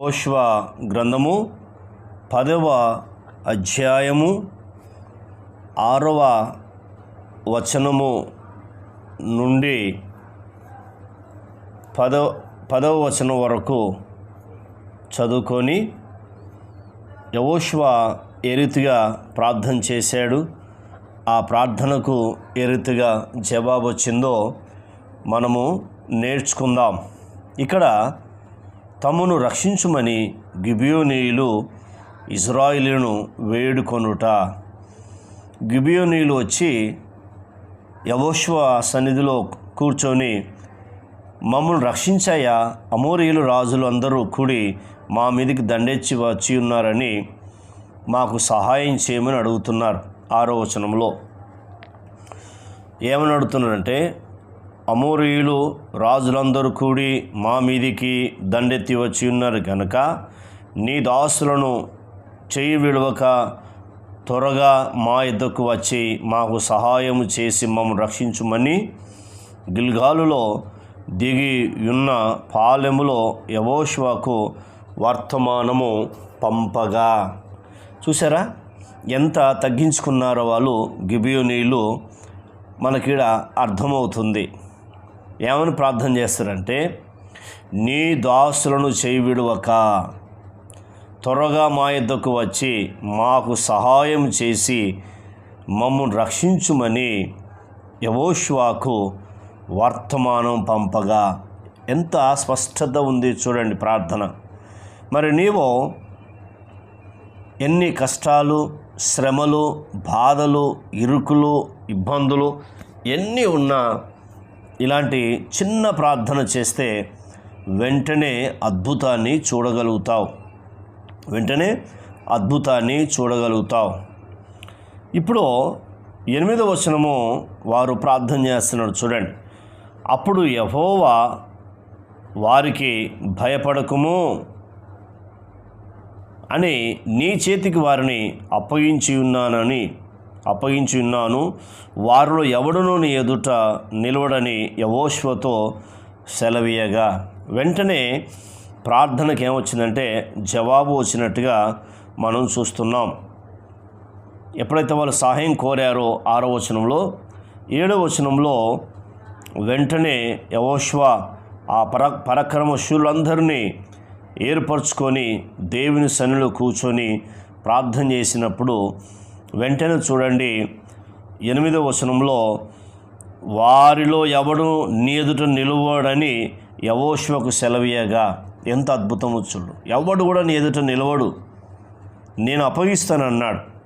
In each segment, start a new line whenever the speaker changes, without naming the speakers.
ఓష్వ గ్రంథము పదవ అధ్యాయము ఆరవ వచనము నుండి పదవ పదవ వచనం వరకు చదువుకొని యవోష్వ ఏ రీతిగా ప్రార్థన చేశాడు ఆ ప్రార్థనకు ఏ రీతిగా జవాబు వచ్చిందో మనము నేర్చుకుందాం. ఇక్కడ తమను రక్షించుమని గిబియోనీయులు ఇజ్రాయిలును వేడుకొనుట. గిబియోనీయులు వచ్చి యవోష్వ సన్నిధిలో కూర్చొని మమ్మల్ని రక్షించాయా? అమోరియులు రాజులు అందరూ కూడి మా మీదకి దండెచ్చి వచ్చి ఉన్నారని మాకు సహాయం చేయమని అడుగుతున్నారు. ఆరో వచనంలో ఏమని అడుగుతున్నారంటే అమోరీయులు రాజులందరూ కూడి మా మీదికి దండెత్తి వచ్చి ఉన్నారు కనుక నీ దాసులను చేయి విడవక త్వరగా మా ఇద్దకు వచ్చి మాకు సహాయం చేసి మమ్మల్ని రక్షించుమని గిల్గాలులో దిగి ఉన్న పాలెములో యవోష్వాకు వర్తమానము పంపగా. చూసారా ఎంత తగ్గించుకున్నారో వాళ్ళు గిబియోనీలు మనకిడ అర్థమవుతుంది. ఏమని ప్రార్థన చేస్తారంటే నీ దాసులను చేయి విడువక త్వరగా మా ఇద్దకు వచ్చి మాకు సహాయం చేసి మమ్మల్ని రక్షించుమని యవోష్వాకు వర్తమానం పంపగా. ఎంత స్పష్టత ఉంది చూడండి ప్రార్థన. మరి నీవు ఎన్ని కష్టాలు శ్రమలు బాధలు ఇరుకులు ఇబ్బందులు ఎన్ని ఉన్నా ఇలాంటి చిన్న ప్రార్థన చేస్తే వెంటనే అద్భుతాన్ని చూడగలుగుతావు. వెంటనే అద్భుతాన్ని చూడగలుగుతావు. ఇప్పుడు ఎనిమిదవ వచనము వారు ప్రార్థన చేస్తున్నారు చూడండి. అప్పుడు యహోవా వారికి భయపడకుము అని నీ చేతికి వారిని అప్పగించి ఉన్నానని అప్పగించి ఉన్నాను వారిలో ఎవడునూ నీ ఎదుట నిలవడని యవోష్వతో సెలవీయగా. వెంటనే ప్రార్థనకి ఏమొచ్చిందంటే జవాబు వచ్చినట్టుగా మనం చూస్తున్నాం. ఎప్పుడైతే వాళ్ళు సహాయం కోరారో ఆరో వచనంలో ఏడో వచనంలో వెంటనే యవోష్వ ఆ పర పరక్రమశులందరినీ ఏర్పరచుకొని దేవుని సన్నిలో కూర్చొని ప్రార్థన చేసినప్పుడు వెంటనే చూడండి ఎనిమిదవ వచనంలో వారిలో ఎవడు నీ ఎదుట నిలవడని యవోష్వకు సెలవీయగా. ఎంత అద్భుతం వచ్చుడు ఎవడు కూడా నీ ఎదుట నిలవడు. నేను అప్పగిస్తానన్నాడు.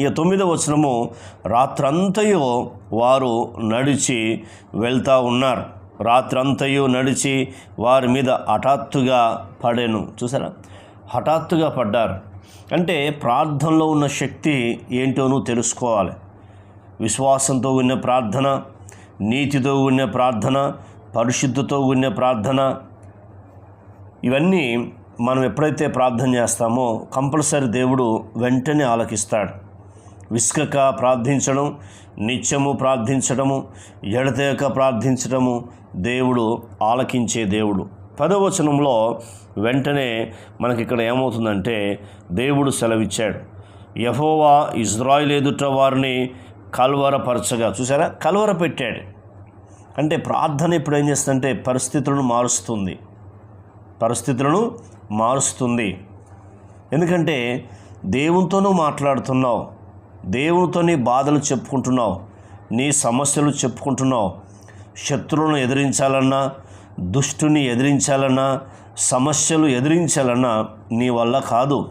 ఇక తొమ్మిదవ వచనము రాత్రంతయు వారు నడిచి వెళ్తూ ఉన్నారు. రాత్రంతయు నడిచి వారి మీద హఠాత్తుగా పడెను. చూసారా? హఠాత్తుగా పడ్డారు. అంటే ప్రార్థనలో ఉన్న శక్తి ఏంటోనూ తెలుసుకోవాలి. విశ్వాసంతో ఉన్న ప్రార్థన నీతితో ఉన్న ప్రార్థన పరిశుద్ధితో ఉన్న ప్రార్థన ఇవన్నీ మనం ఎప్పుడైతే ప్రార్థన చేస్తామో కంపల్సరీ దేవుడు వెంటనే ఆలకిస్తాడు. విసుకక ప్రార్థించడం నిత్యము ప్రార్థించడము ఎడతేక ప్రార్థించడము దేవుడు ఆలకించే దేవుడు. పదవచనంలో వెంటనే మనకి ఇక్కడ ఏమవుతుందంటే దేవుడు సెలవిచ్చాడు. యహోవా ఇజ్రాయిల్ ఎదుట వారిని కల్వరపరచగా. చూసారా కల్వర పెట్టాడు. అంటే ప్రార్థన ఇప్పుడు ఏం చేస్తుందంటే పరిస్థితులను మారుస్తుంది. పరిస్థితులను మారుస్తుంది. ఎందుకంటే దేవునితోనూ మాట్లాడుతున్నావు. దేవునితో నీ బాధలు చెప్పుకుంటున్నావు. నీ సమస్యలు చెప్పుకుంటున్నావు. శత్రువులను ఎదిరించాలన్నా దుష్టుని ఎదిరించాలన్నా సమస్యలు ఎదిరించాలన్నా నీ వల్ల కాదు.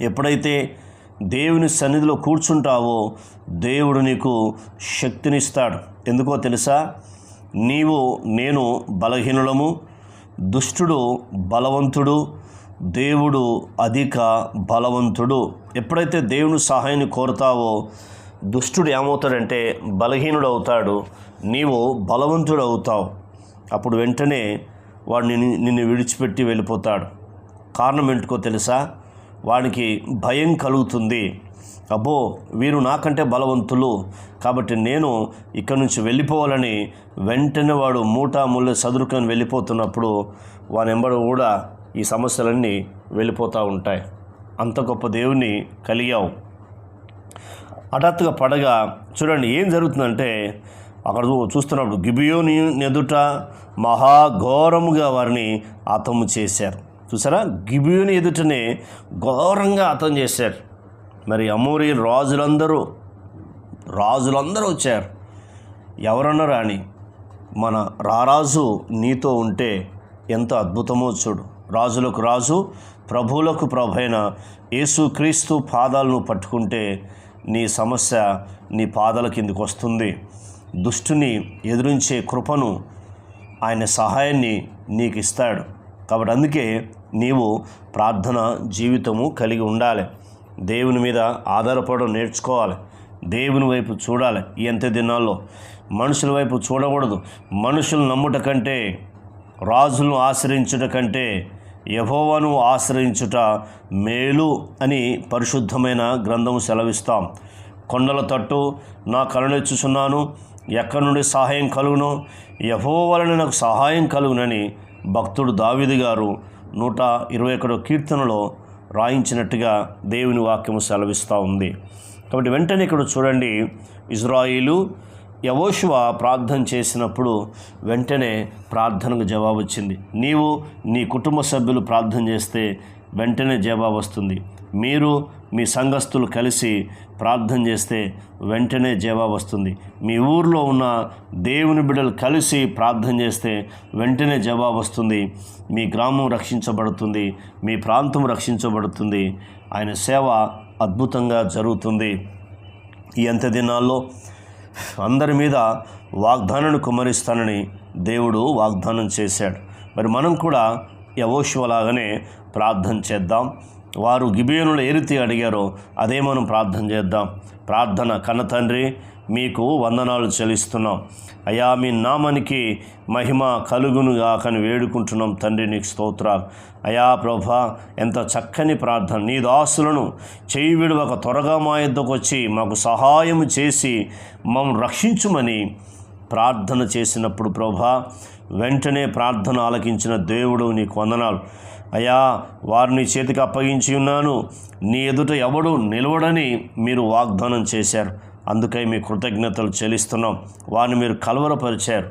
ఎప్పుడైతే దేవుని సన్నిధిలో కూర్చుంటావో దేవుడు నీకు శక్తినిస్తాడు. ఎందుకో తెలుసా? నీవు నేను బలహీనులము దుష్టుడు బలవంతుడు దేవుడు అధిక బలవంతుడు. ఎప్పుడైతే దేవుని సహాయాన్ని కోరుతావో దుష్టుడు ఏమవుతాడంటే బలహీనుడు అవుతాడు నీవు బలవంతుడు అవుతావు అప్పుడు వెంటనే వాడు నిన్ను నిన్ను విడిచిపెట్టి వెళ్ళిపోతాడు. కారణం ఏంటికో తెలుసా? వానికి భయం కలుగుతుంది. అబ్బో వీరు నాకంటే బలవంతులు. కాబట్టి నేను ఇక్కడి నుంచి వెళ్ళిపోవాలని వెంటనే వాడు మూటా ముళ్ళు సదురుకొని వెళ్ళిపోతున్నప్పుడు వానెంబడు కూడా ఈ సమస్యలన్నీ వెళ్ళిపోతూ ఉంటాయి. అంత గొప్ప దేవుని కలిగావు. హఠాత్తుగా పడగా చూడండి ఏం జరుగుతుందంటే అక్కడ చూ- చూస్తున్నప్పుడు గిబియోని ఎదుట మహాఘోరముగా వారిని అతము చేశారు. చూసారా? గిబియోని ఎదుటనే ఘోరంగా అతం చేశారు. మరి అమూరి రాజులందరూ రాజులందరూ వచ్చారు. ఎవరన్నా రాణి మన రారాజు నీతో ఉంటే ఎంత అద్భుతమో చూడు. రాజులకు రాజు ప్రభువులకు ప్రభైన యేసుక్రీస్తు పాదాలను పట్టుకుంటే నీ సమస్య నీ పాదాల కిందికి వస్తుంది. దుష్టుని ఎదురించే కృపను ఆయన సహాయాన్ని నీకు ఇస్తాడు కాబట్టి అందుకే నీవు ప్రార్థన జీవితము కలిగి ఉండాలి. దేవుని మీద ఆధారపడడం నేర్చుకోవాలి. దేవుని వైపు చూడాలి. ఎంత దినాల్లో మనుషుల వైపు చూడకూడదు. మనుషులు నమ్ముట కంటే రాజులను ఆశ్రయించుట కంటే యహోవను ఆశ్రయించుట మేలు అని పరిశుద్ధమైన గ్రంథము సెలవిస్తాం. కొండల తట్టు నా కరుణెచ్చుచున్నాను ఎక్కడి నుండి సహాయం కలుగును? యహో వలన నాకు సహాయం కలుగునని భక్తుడు దావిది గారు నూట ఇరవై ఒకటో కీర్తనలో రాయించినట్టుగా దేవుని వాక్యము సెలవిస్తూ ఉంది. కాబట్టి వెంటనే ఇక్కడ చూడండి. ఇజ్రాయిలు యవోశువ ప్రార్థన చేసినప్పుడు వెంటనే ప్రార్థనకు జవాబు వచ్చింది. నీవు నీ కుటుంబ సభ్యులు ప్రార్థన చేస్తే వెంటనే జవాబు వస్తుంది. మీరు మీ సంఘస్థులు కలిసి ప్రార్థన చేస్తే వెంటనే జవాబు వస్తుంది. మీ ఊర్లో ఉన్న దేవుని బిడ్డలు కలిసి ప్రార్థన చేస్తే వెంటనే జవాబు వస్తుంది. మీ గ్రామం రక్షించబడుతుంది. మీ ప్రాంతం రక్షించబడుతుంది. ఆయన సేవ అద్భుతంగా జరుగుతుంది. ఈ అంత దినాల్లో అందరి మీద వాగ్దానాన్ని కుమరిస్తానని దేవుడు వాగ్దానం చేశాడు. మరి మనం కూడా యవోశివలాగానే ప్రార్థన చేద్దాం. వారు గిబియోనులు ఏ రీతి అడిగారో అదే మనం ప్రార్థన చేద్దాం. ప్రార్థన కన్న తండ్రి మీకు వందనాలు చెల్లిస్తున్నాం. అయా మీ నామానికి మహిమ కలుగును గాకని వేడుకుంటున్నాం తండ్రి నీకు స్తోత్రాలు. అయా ప్రభా ఎంత చక్కని ప్రార్థన. నీ దాసులను చేయి విడవక త్వరగా మా ఇద్దకు వచ్చి మాకు సహాయం చేసి మమ్మల్ని రక్షించుమని ప్రార్థన చేసినప్పుడు ప్రభా వెంటనే ప్రార్థన ఆలకించిన దేవుడు నీకు వందనాలు. అయ్యా వారిని చేతికి అప్పగించి ఉన్నాను. నీ ఎదుట ఎవడు నిలవడని మీరు వాగ్దానం చేశారు. అందుకై మీ కృతజ్ఞతలు చెల్లిస్తున్నాం. వారిని మీరు కలవరపరిచారు.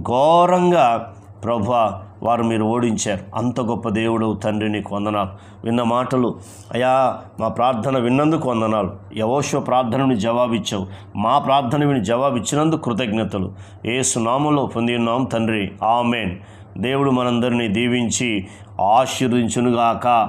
ఘోరంగా ప్రభా వారు మీరు ఓడించారు. అంత గొప్ప దేవుడు తండ్రి నీకు వందనాలు. విన్న మాటలు అయా మా ప్రార్థన విన్నందుకు వందనాలు. యవోశవ ప్రార్థనని జవాబిచ్చావు. మా ప్రార్థన విని జవాబిచ్చినందుకు కృతజ్ఞతలు. ఏసు సునామంలో పొంది ఉన్నాం తండ్రి. ఆమెన్. దేవుడు మనందరినీ దీవించి ఆశీర్వించునుగాక